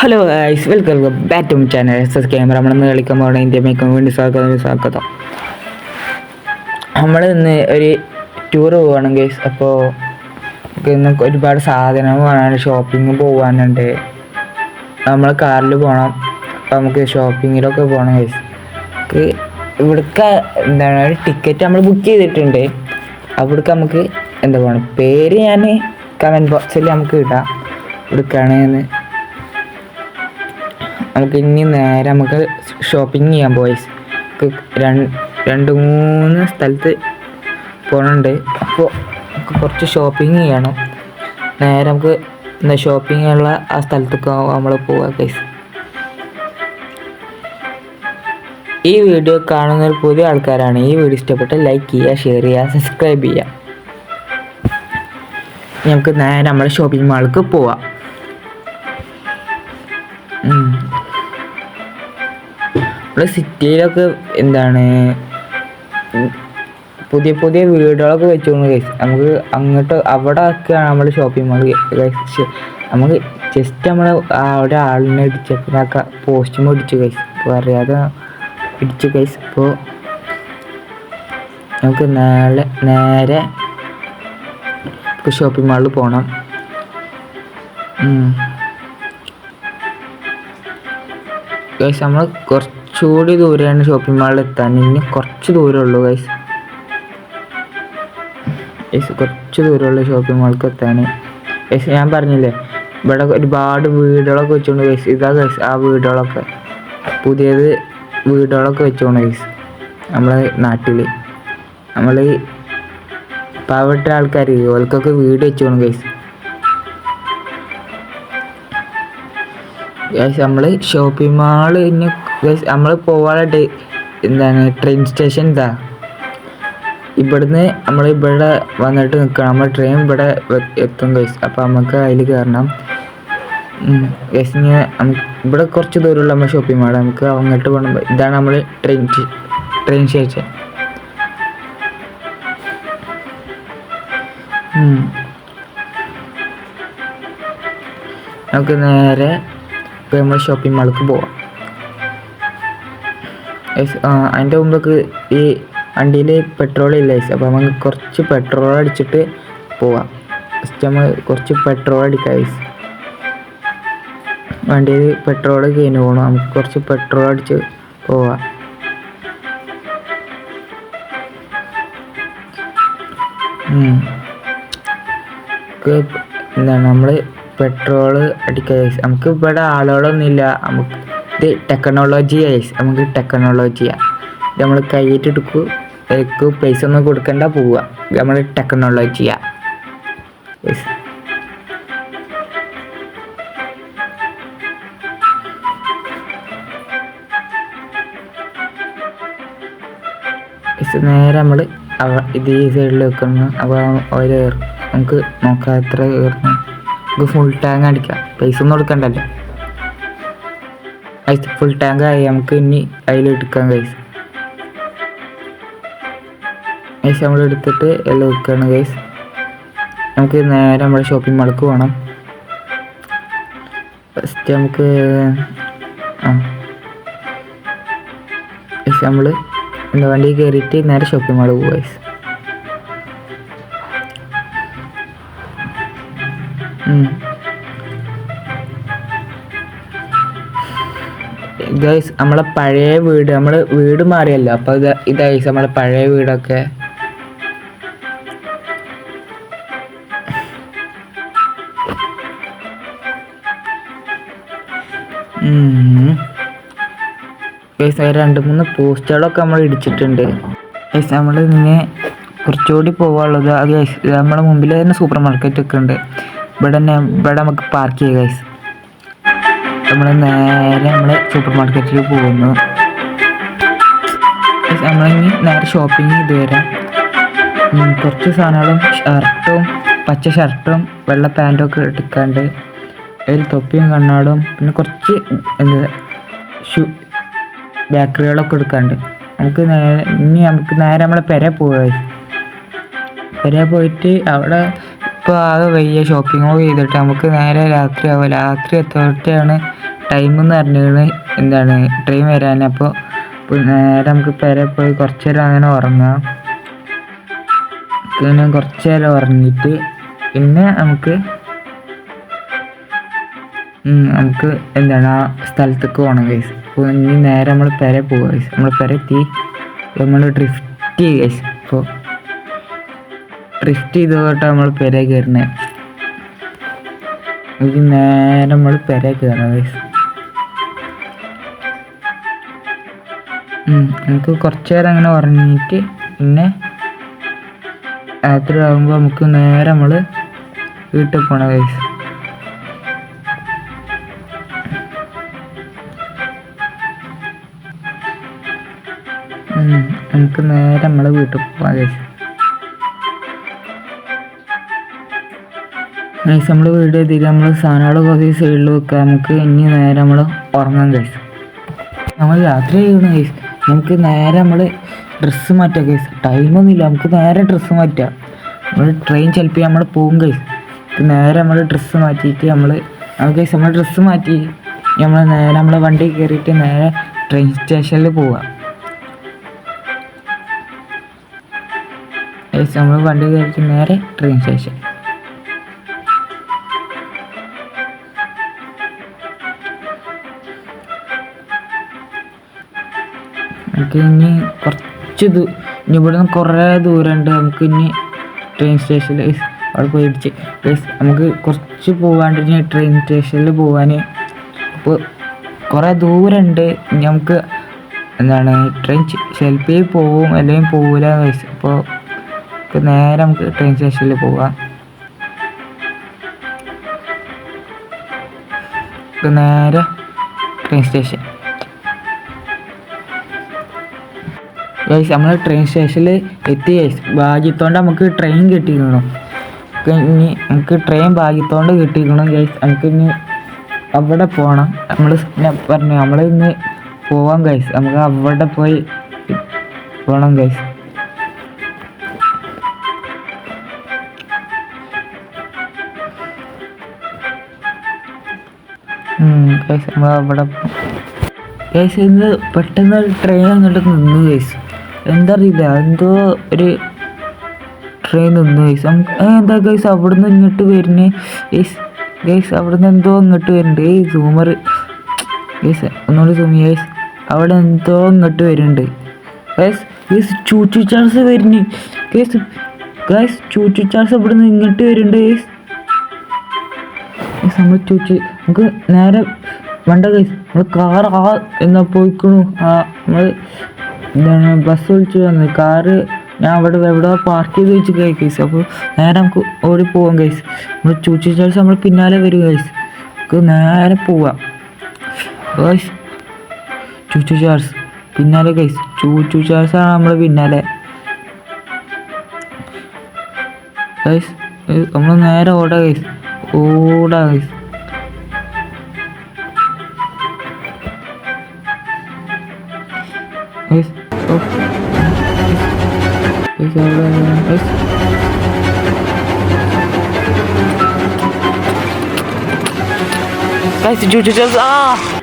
Hello guys welcome back to channel S S camera നമ്മളിന്ന് കളിക്കാൻ പോകുന്ന ഇന്ത്യ മേക്കാൻ വേണ്ടി സ്വാഗതം സ്വാഗതം. നമ്മൾ ഇന്ന് ഒരു ടൂർ പോവാണ് ഗൈസ് അപ്പോൾ നമുക്ക് ഒരുപാട് സാധനങ്ങൾ വേണം ഷോപ്പിംഗ് പോകാനുണ്ട് നമ്മൾ കാറിൽ പോകണം അപ്പോൾ നമുക്ക് ഷോപ്പിങ്ങിലൊക്കെ പോകണം ഗൈസ് ഇവിടുത്തെ എന്താണ് ഒരു ടിക്കറ്റ് നമ്മൾ ബുക്ക് ചെയ്തിട്ടുണ്ട്. അവിടേക്ക് നമുക്ക് എന്താ പോകണം പേര് ഞാൻ കമന്റ് ബോക്സിൽ നമുക്ക് ഇടാം. ഇവിടേക്കാണ് നമുക്ക് ഇനി നേരെ നമുക്ക് ഷോപ്പിംഗ് ചെയ്യാൻ ബോയ്സ് രണ്ട് മൂന്ന് സ്ഥലത്ത് പോകണുണ്ട് അപ്പോൾ നമുക്ക് കുറച്ച് ഷോപ്പിംഗ് ചെയ്യണം. നേരെ നമുക്ക് എന്താ ഷോപ്പിംഗ് ഉള്ള ആ സ്ഥലത്തേക്ക് നമ്മൾ പോവാം ഗൈസ് ഈ വീഡിയോ കാണുന്ന ഒരു പുതിയ ആൾക്കാരാണ്. ഈ വീഡിയോ ഇഷ്ടപ്പെട്ട ലൈക്ക് ചെയ്യുക ഷെയർ ചെയ്യുക സബ്സ്ക്രൈബ് ചെയ്യുക. നമുക്ക് നേരെ നമ്മുടെ ഷോപ്പിംഗ് മാൾക്ക് പോവാം. നമ്മുടെ സിറ്റിയിലൊക്കെ എന്താണ് പുതിയ പുതിയ വീടുകളൊക്കെ വെച്ചോളൂ ഗൈസ് നമുക്ക് അങ്ങോട്ട് അവിടെ ഒക്കെയാണ് നമ്മൾ ഷോപ്പിംഗ് മാൾ ഗൈസ് നമുക്ക് ജസ്റ്റ് നമ്മൾ അവിടെ ആളിനെ ഇടിച്ചപ്പോഴൊക്കെ പോസ്റ്റും ഇടിച്ചു ഗൈസ് ഇപ്പോൾ അറിയാതെ ഇടിച്ചു ഗൈസ് ഇപ്പോൾ നമുക്ക് നാളെ നേരെ ഷോപ്പിംഗ് മാളിൽ പോകണം. ഗൈസ് നമ്മൾ കുറച്ചുകൂടി ദൂരെയാണ് ഷോപ്പിംഗ് മാളിൽ എത്താൻ. ഇനി കുറച്ച് ദൂരമുള്ളൂ ഗൈസ് ഗൈസ് കുറച്ച് ദൂരമുള്ള ഷോപ്പിംഗ് മാൾക്ക് എത്താൻ. ഗൈസ് ഞാൻ പറഞ്ഞില്ലേ? ഇവിടെ ഒരുപാട് വീടുകളൊക്കെ വെച്ചോണ്ട് ഗൈസ് ഇതാ ഗൈസ് ആ വീടുകളൊക്കെ. പുതിയത് വീടുകളൊക്കെ വെച്ചോണ്ട് ഗൈസ് നമ്മളെ നാട്ടിൽ നമ്മൾ പാവപ്പെട്ട ആൾക്കാർ ഓൽക്കൊക്കെ വീട് വെച്ചോണ് ഗൈസ് ഗൈസ് നമ്മൾ ഷോപ്പിംഗ് മാൾ ഇനി ഗൈസ് നമ്മൾ പോവാനായിട്ട് എന്താണ് ട്രെയിൻ സ്റ്റേഷൻ ഇതാ. ഇവിടുന്ന് നമ്മൾ ഇവിടെ വന്നിട്ട് നിൽക്കണം നമ്മൾ ട്രെയിൻ ഇവിടെ എത്തും ഗൈസ് അപ്പോൾ നമുക്ക് അതിൽ കയറണം ഗൈസ് ഇവിടെ കുറച്ച് ദൂരമുള്ള നമ്മൾ ഷോപ്പിംഗ് മാൾ നമുക്ക് അങ്ങോട്ട് പോകണം ഇതാണ് നമ്മൾ ട്രെയിൻ ട്രെയിൻ സ്റ്റേഷൻ. നമുക്ക് നേരെ നമ്മൾ ഷോപ്പിംഗ് മാളിലേക്ക് പോവാം. അതിന്റെ മുമ്പൊക്കെ ഈ വണ്ടിയിൽ പെട്രോൾ ഇല്ല ഐസ്? അപ്പോൾ നമുക്ക് കുറച്ച് പെട്രോൾ അടിച്ചിട്ട് പോവാം. ഫസ്റ്റ് നമ്മൾ കുറച്ച് പെട്രോൾ അടിക്കാം ഐസ്. വണ്ടിയിൽ പെട്രോൾ കഴിഞ്ഞ് പോകണം നമുക്ക് കുറച്ച് പെട്രോൾ അടിച്ച് പോവാം. എന്താണ്? നമ്മൾ പെട്രോൾ അടിക്കുക. നമുക്ക് ഇവിടെ ആളുകളൊന്നുമില്ല. നമുക്ക് ഇത് ടെക്നോളജി ഐസ് നമുക്ക് ടെക്നോളജിയാണ് നമ്മൾ കൈയിട്ട് എടുക്കു പൈസ ഒന്നും കൊടുക്കണ്ട പോവുക നമ്മൾ ടെക്നോളജിയാ Yes. Yes, നേരെ നമ്മൾ ഇത് ഈ സൈഡിൽ വെക്കുന്നു അപ്പോൾ അവർ നമുക്ക് നോക്കാം എത്ര നമുക്ക് ഫുൾ ടാങ് അടിക്കാം. പൈസ ഒന്നും കൊടുക്കണ്ടല്ലോ. ഗൈസ് ഫുൾ ടാങ്ക് ആയി. നമുക്ക് ഇനി അതിൽ എടുക്കാം ഗൈസ് ഗൈസ് നമ്മൾ എടുത്തിട്ട് എല്ലാം വെക്കുകയാണ് ഗൈസ് നമുക്ക് നേരെ നമ്മുടെ ഷോപ്പിംഗ് മാൾക്ക് പോകണം ഫസ്റ്റ് നമുക്ക് ആ. നമ്മൾ എന്താ വണ്ടി കയറിയിട്ട് നേരെ ഷോപ്പിംഗ് മാൾ പോകും ഗൈസ് ഗൈസ് നമ്മളെ പഴയ വീട് നമ്മൾ വീട് മാറിയല്ലോ. അപ്പോൾ ഇത് ഇതാ നമ്മളെ പഴയ വീടൊക്കെ. രണ്ട് മൂന്ന് പോസ്റ്ററുകളൊക്കെ നമ്മൾ ഇടിച്ചിട്ടുണ്ട്. ഗൈസ് നമ്മൾ ഇങ്ങനെ കുറച്ചുകൂടി പോകാനുള്ളത് അത് ഗൈസ് നമ്മളെ മുമ്പിൽ തന്നെ സൂപ്പർ മാർക്കറ്റ് ഒക്കെ ഉണ്ട്. ഇവിടെ തന്നെ ഇവിടെ നമുക്ക് പാർക്ക് ചെയ്യാം ഗൈസ് നമ്മൾ നേരെ നമ്മൾ സൂപ്പർ മാർക്കറ്റിൽ പോകുന്നു നമ്മളിനി നേരെ ഷോപ്പിംഗ് ചെയ്ത് വരാം കുറച്ച് സാധനങ്ങളും ഷർട്ടും പച്ച ഷർട്ടും വെള്ള പാന്റും ഒക്കെ എടുക്കാണ്ട് അതിൽ തൊപ്പിയും കണ്ണാടും പിന്നെ കുറച്ച് എന്താ ഷൂ ബേക്കറികളൊക്കെ എടുക്കാണ്ട്. നമുക്ക് നേരെ ഇനി നമുക്ക് നേരെ നമ്മളെ പെര പോയി പെര പോയിട്ട് അവിടെ ഇപ്പോൾ ആകെ വലിയ ഷോപ്പിങ്ങോ ചെയ്തിട്ട് നമുക്ക് നേരെ രാത്രി ആവുമല്ലോ രാത്രി എത്തോട്ടാണ് ടൈം എന്ന് പറഞ്ഞാൽ എന്താണ്? ട്രെയിൻ വരാൻ അപ്പോൾ നേരെ നമുക്ക് പെരെ പോയി കുറച്ച് നേരം അങ്ങനെ ഉറങ്ങാം. പിന്നെ കുറച്ച് നേരം ഉറങ്ങിയിട്ട് പിന്നെ നമുക്ക് നമുക്ക് എന്താണ് ആ സ്ഥലത്തേക്ക് പോകണം ഗൈസ് അപ്പോൾ ഇനി നേരെ നമ്മൾ പെരെ പോവുക ഗൈസ് നമ്മൾ പെര എത്തി. നമ്മൾ ഡ്രിഫ്റ്റ് ചെയ്യുക ഗൈസ് ഇപ്പോൾ ഡ്രിഫ്റ്റ് ചെയ്തോട്ടാണ് നമ്മൾ പെര കയറുന്നത് ഇനി നേരെ നമ്മൾ പെര കയറാം ഗൈസ് നമുക്ക് കുറച്ച് നേരം അങ്ങനെ ഉറങ്ങിയിട്ട് പിന്നെ രാത്രി ആകുമ്പോൾ നമുക്ക് നേരെ നമ്മൾ വീട്ടിൽ പോണ കൈസ് നമുക്ക് നേരെ നമ്മൾ വീട്ടിൽ പോവാം കൈസ് ഗൈസ് നമ്മൾ വീട് എത്തിയിട്ട് നമ്മൾ സാധനങ്ങൾ കുറച്ച് സൈഡിൽ വെക്കുക നമുക്ക് ഇനി നേരെ നമ്മൾ ഉറങ്ങാൻ കഴിച്ചു നമ്മൾ രാത്രി ചെയ്യണം ഗൈസ് നമുക്ക് നേരെ നമ്മൾ ഡ്രസ്സ് മാറ്റാം കേസ് ടൈമൊന്നുമില്ല നമുക്ക് നേരെ ഡ്രസ്സ് മാറ്റാം. നമ്മൾ ട്രെയിൻ ചിലപ്പോൾ നമ്മൾ പോകും കേസ് നേരെ നമ്മൾ ഡ്രസ്സ് മാറ്റിയിട്ട് നമ്മൾ നമുക്ക് നമ്മൾ ഡ്രസ്സ് മാറ്റി നമ്മൾ നേരെ നമ്മൾ വണ്ടി കയറിയിട്ട് നേരെ ട്രെയിൻ സ്റ്റേഷനിൽ പോവാം. നമ്മൾ വണ്ടി കയറിയിട്ട് നേരെ ട്രെയിൻ സ്റ്റേഷൻ നമുക്ക് ഇനി കുറച്ച് ദൂ ഇനി ഇവിടെ നിന്ന് കുറേ ദൂരമുണ്ട്. നമുക്ക് ഇനി ട്രെയിൻ സ്റ്റേഷനിൽ അവിടെ ഗൈസ് നമുക്ക് കുറച്ച് പോകാണ്ട് ഇനി ട്രെയിൻ സ്റ്റേഷനിൽ പോകാൻ അപ്പോൾ കുറേ ദൂരമുണ്ട്. ഇനി നമുക്ക് എന്താണ് ട്രെയിൻ ചിലപ്പോൾ പോവും അല്ലെങ്കിൽ പോവില്ല വെച്ചു അപ്പോൾ നേരെ നമുക്ക് ട്രെയിൻ സ്റ്റേഷനിൽ പോവാം. നേരെ ട്രെയിൻ സ്റ്റേഷൻ ഗൈസ് നമ്മൾ ട്രെയിൻ സ്റ്റേഷനിൽ എത്തി ഗൈസ് ഭാഗ്യത്തോണ്ട് നമുക്ക് ട്രെയിൻ കിട്ടിയിരുന്നു ഇനി നമുക്ക് ട്രെയിൻ ഭാഗ്യത്തോണ്ട് കിട്ടിയിരിക്കണം ഗൈസ് നമുക്ക് ഇനി അവിടെ പോകണം നമ്മൾ പറഞ്ഞു നമ്മൾ ഇന്ന് പോവാം ഗൈസ് നമുക്ക് അവിടെ പോയി പോകണം ഗൈസ് ഗൈസ് നമ്മൾ അവിടെ ഗൈസ് ഇന്ന് പെട്ടെന്ന് ട്രെയിൻ അങ്ങോട്ട് നിന്നു ഗൈസ് എന്താ അറിയില്ല എന്തോ ഒരു ട്രെയിൻ നിന്ന് ഗൈസ് എന്താ ഗൈസ് അവിടുന്ന് ഇങ്ങോട്ട് വരുന്നേ? ഗൈസ് ഗൈസ് അവിടുന്ന് എന്തോ ഇങ്ങോട്ട് വരുന്നുണ്ട്. ഏയ് സൂമർ ഗൈസ് ഒന്നുകൂടി സൂമി ഗൈസ് അവിടെ എന്തോ ഇങ്ങോട്ട് വരുന്നുണ്ട്. ഗൈസ് ഗൈസ് ചൂച്ചു ചാർസ് വരുന്നു. ഗൈസ് ഗൈസ് ചൂച്ചു ചാർസ് ഇവിടുന്ന് ഇങ്ങോട്ട് വരുന്നുണ്ട് ഗൈസ് നമ്മൾ ചൂച്ചു നമുക്ക് നേരെ വേണ്ട ഗൈസ് നമ്മൾ കാർ ആ എന്നാ പോയിക്കണു. ആ നമ്മൾ എന്താണ് ബസ് വിളിച്ചു വന്നത് കാറ് ഞാൻ അവിടെ എവിടെ പാർക്ക് ചെയ്ത് വെച്ച് കേസ് അപ്പോൾ നേരെ നമുക്ക് ഓടി പോവാം കേസ് നമ്മൾ ചൂച്ചു നമ്മൾ പിന്നാലെ വരും കേസ് നമുക്ക് നേരെ പോവാം. ഗൈസ് ചൂച്ചു ചാർസ് പിന്നാലെ കേസ് ചൂച്ചു ആണ് നമ്മൾ പിന്നാലെ. നമ്മൾ നേരെ ഓടാ കേസ് ഓടാ ഗൈസ് ഗൈസ് അവിടെ ഗൈസ്